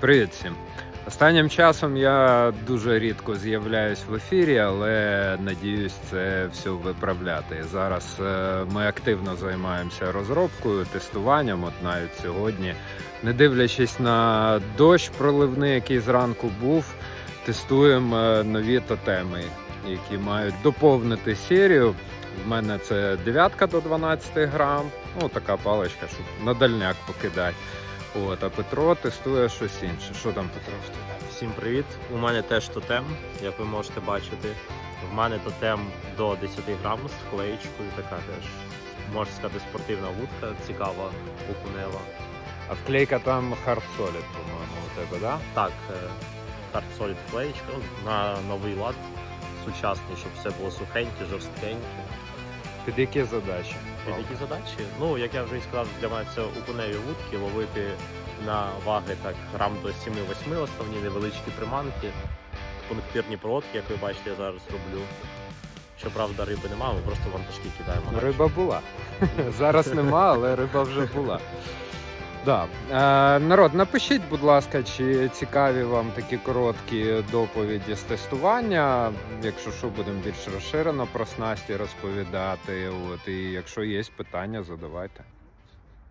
Привіт всім. Останнім часом я дуже рідко з'являюсь в ефірі, але надіюсь це все виправляти. Зараз е, ми активно займаємося розробкою, тестуванням. От навіть сьогодні, не дивлячись на дощ проливний, який зранку був, тестуємо е, нові тотеми, які мають доповнити серію. В мене це дев'ятка до 12 грам. Ну така паличка, щоб на дальняк покидати. От, а Петро тестує щось інше. Що там Петро в тебе? Всім привіт! У мене теж тотем, як ви можете бачити. В мене тотем до 10 грам з вклеєчкою, така теж можна сказати спортивна вудка, цікава, окунева. А вклейка там Hard Solid, по-моєму, у тебе, да? Так, е, Hard Solid вклеєчка ну, на новий лад, сучасний, щоб все було сухеньке, жорсткеньке. Під які задачі? Під які задачі? Ну, як я вже і сказав, для мене це окуневі вудки, ловити на ваги так грам до 7-8 основні невеличкі приманки, пунктирні проводки, як ви бачите, я зараз роблю. Щоправда, риби немає, ми просто вантажки кидаємо. Риба була. Зараз нема, але риба вже була. Да. Е, народ, напишіть, будь ласка, чи цікаві вам такі короткі доповіді з тестування. Якщо що, будемо більш розширено про снасті розповідати. От, і якщо є питання, задавайте.